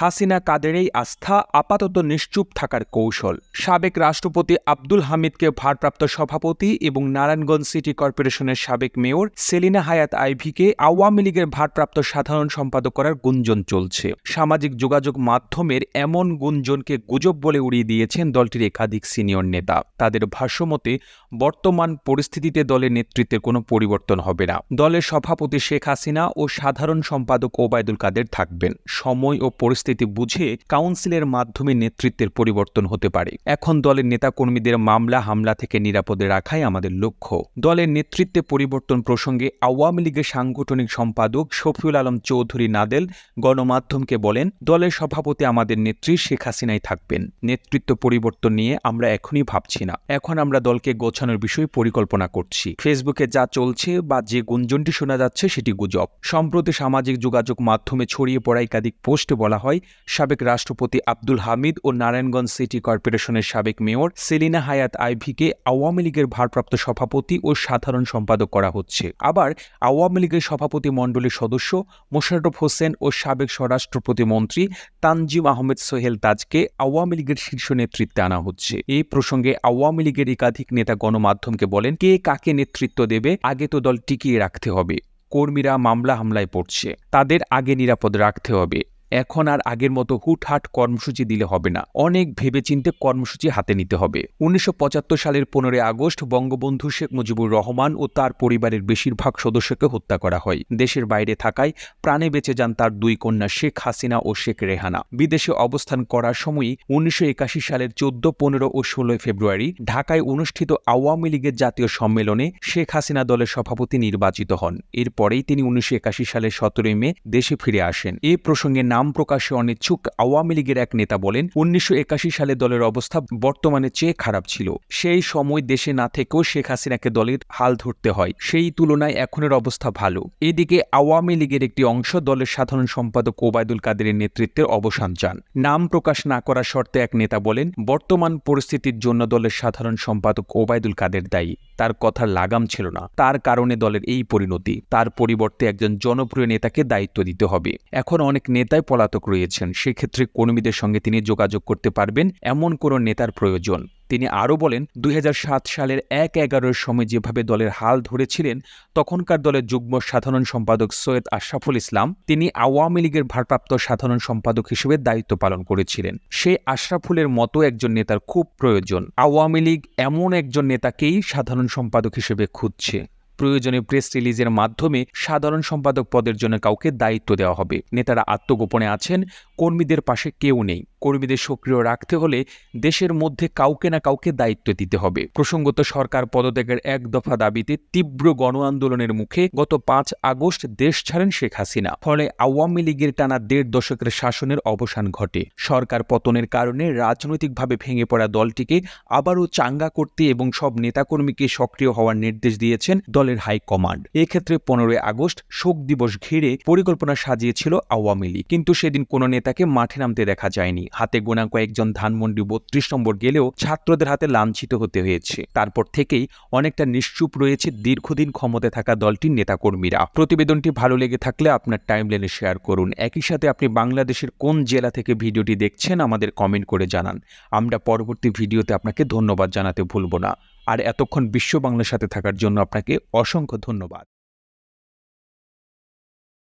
হাসিনা কাদের এই আস্থা আপাতত নিশ্চুপ থাকার কৌশল। সাবেক রাষ্ট্রপতি আব্দুল হামিদকে ভারপ্রাপ্ত সভাপতি এবং নারায়ণগঞ্জ সিটি কর্পোরেশনের সাবেক মেয়র সেলিনা হায়াত আইভিকে আওয়ামী লীগের ভারপ্রাপ্ত সাধারণ সম্পাদক করার গুঞ্জন চলছে। সামাজিক যোগাযোগ মাধ্যমের এমন গুঞ্জনকে গুজব বলে উড়িয়ে দিয়েছেন দলটির একাধিক সিনিয়র নেতা। তাদের ভাষ্যমতে, বর্তমান পরিস্থিতিতে দলের নেতৃত্বের কোনো পরিবর্তন হবে না। দলের সভাপতি শেখ হাসিনা ও সাধারণ সম্পাদক ওবায়দুল কাদের থাকবেন। সময় ও পরিস্থিতি বুঝে কাউন্সিলের মাধ্যমে নেতৃত্বের পরিবর্তন হতে পারে। এখন দলের নেতাকর্মীদের মামলা, হামলা থেকে নিরাপদে রাখাই আমাদের লক্ষ্য। দলের নেতৃত্বে পরিবর্তন প্রসঙ্গে আওয়ামী লীগের সাংগঠনিক সম্পাদক শফিউল আলম চৌধুরী নাদেল গণমাধ্যমকে বলেন, দলের সভাপতি আমাদের নেত্রী শেখ হাসিনাই থাকবেন। নেতৃত্ব পরিবর্তন নিয়ে আমরা এখনই ভাবছি না। এখন আমরা দলকে গোছানোর বিষয়ে পরিকল্পনা করছি। ফেসবুকে যা চলছে বা যে গুঞ্জনটি শোনা যাচ্ছে সেটি গুজব। সম্প্রতি সামাজিক যোগাযোগ মাধ্যমে ছড়িয়ে পড়া একাধিক পোস্টে বলা হয় সাবেক রাষ্ট্রপতি আব্দুল হামিদ ও নারায়ণগঞ্জ সিটি কর্পোরেশনের সাবেক মেয়র সেলিনা হায়াত আইভিকে আওয়ামী লীগের ভারপ্রাপ্ত সভাপতি ও সাধারণ সম্পাদক করা হচ্ছে। আবার আওয়ামী লীগের সভাপতি মণ্ডলীর সদস্য মোশাররফ হোসেন ও সাবেক স্বরাষ্ট্র প্রতিমন্ত্রী তানজিম আহমেদ সোহেল তাজকে আওয়ামী লীগের শীর্ষ নেতৃত্বে আনা হচ্ছে। এই প্রসঙ্গে আওয়ামী লীগের একাধিক নেতা গণমাধ্যমকে বলেন, কে কাকে নেতৃত্ব দেবে আগে তো দল টিকিয়ে রাখতে হবে। কর্মীরা মামলা হামলায় পড়ছে। তাদের আগে নিরাপদ রাখতে হবে। এখন আর আগের মতো হুটহাট কর্মসূচি দিলে হবে না। অনেক ভেবেচিন্তে কর্মসূচি হাতে নিতে হবে। উনিশশো পঁচাত্তর সালের পনেরোই আগস্ট বঙ্গবন্ধু শেখ মুজিবুর রহমান ও তার পরিবারের বেশিরভাগ সদস্যকে হত্যা করা হয়। দেশের বাইরে থাকায় প্রাণে বেঁচে যান তার দুই কন্যা শেখ হাসিনা ও শেখ রেহানা। বিদেশে অবস্থান করার সময়ই উনিশশো একাশি সালের চোদ্দ, পনেরো ও ষোলোই ফেব্রুয়ারি ঢাকায় অনুষ্ঠিত আওয়ামী লীগের জাতীয় সম্মেলনে শেখ হাসিনা দলের সভাপতি নির্বাচিত হন। এরপরেই তিনি উনিশশো একাশি সালের সতেরোই মে দেশে ফিরে আসেন। এ প্রসঙ্গে নাম প্রকাশে অনিচ্ছুক আওয়ামী লীগের এক নেতা বলেন, উনিশশো একাশি সালে দলের অবস্থা বর্তমানে চেয়ে খারাপ ছিল। সেই সময় দেশে না থেকেও শেখ হাসিনাকে দলের হাল ধরতে হয়। সেই তুলনায় এখনের অবস্থা ভালো। এদিকে আওয়ামী লীগের একটি অংশ দলের সাধারণ সম্পাদক ওবায়দুল কাদেরের নেতৃত্বের অবসান চান। নাম প্রকাশ না করার শর্তে এক নেতা বলেন, বর্তমান পরিস্থিতির জন্য দলের সাধারণ সম্পাদক ওবায়দুল কাদের দায়ী। তার কথার লাগাম ছিল না। তার কারণে দলের এই পরিণতি। তার পরিবর্তে একজন জনপ্রিয় নেতাকে দায়িত্ব দিতে হবে। এখন অনেক নেতাই পলাতক রয়েছেন। সেক্ষেত্রে কর্মীদের সঙ্গে তিনি যোগাযোগ করতে পারবেন এমন কোনো নেতার প্রয়োজন। তিনি আরও বলেন, দুই হাজার সাত সালের এক এগারোর সময় যেভাবে দলের হাল ধরেছিলেন, তখনকার দলের যুগ্ম সাধারণ সম্পাদক সৈয়দ আশরাফুল ইসলাম, তিনি আওয়ামী লীগের ভারপ্রাপ্ত সাধারণ সম্পাদক হিসেবে দায়িত্ব পালন করেছিলেন। সেই আশরাফুলের মতো একজন নেতার খুব প্রয়োজন। আওয়ামী লীগ এমন একজন নেতাকেই সাধারণ সম্পাদক হিসেবে খুঁজছে। প্রয়োজনে প্রেস রিলিজের মাধ্যমে সাধারণ সম্পাদক পদের জন্য কাউকে দায়িত্ব দেওয়া হবে। নেতারা আত্মগোপনে আছেন, কর্মীদের পাশে কেউ নেই। কর্মীদের সক্রিয় রাখতে হলে দেশের মধ্যে কাউকে না কাউকে দায়িত্ব দিতে হবে। প্রসঙ্গত সরকার পদত্যাগের এক দফা দাবিতে তীব্র গণ আন্দোলনের মুখে গত পাঁচ আগস্ট দেশ ছাড়েন শেখ হাসিনা। ফলে আওয়ামী লীগের টানা দেড় দশকের শাসনের অবসান ঘটে। সরকার পতনের কারণে রাজনৈতিকভাবে ভেঙে পড়া দলটিকে আবারও চাঙ্গা করতে এবং সব নেতাকর্মীকে সক্রিয় হওয়ার নির্দেশ দিয়েছেন দলের হাইকমান্ড এক্ষেত্রে পনেরোই আগস্ট শোক দিবস ঘিরে পরিকল্পনা সাজিয়েছিল আওয়ামী লীগ। কিন্তু সেদিন কোনো নেতাকে মাঠে নামতে দেখা যায়নি। হাতে গোনা কয়েকজন ধানমন্ডি বত্রিশ নম্বর গেলেও ছাত্রদের হাতে লাঞ্ছিত হতে হয়েছে। তারপর থেকেই অনেকটা নিশ্চুপ রয়েছে দীর্ঘদিন ক্ষমতায় থাকা দলটির নেতাকর্মীরা। প্রতিবেদনটি ভালো লেগে থাকলে আপনার টাইমলাইনে শেয়ার করুন। একই সাথে আপনি বাংলাদেশের কোন জেলা থেকে ভিডিওটি দেখছেন আমাদের কমেন্ট করে জানান। আমরা পরবর্তী ভিডিওতে আপনাকে ধন্যবাদ জানাতে ভুলব না। আর এতক্ষণ বিশ্ব বাংলার সাথে থাকার জন্য আপনাকে অসংখ্য ধন্যবাদ।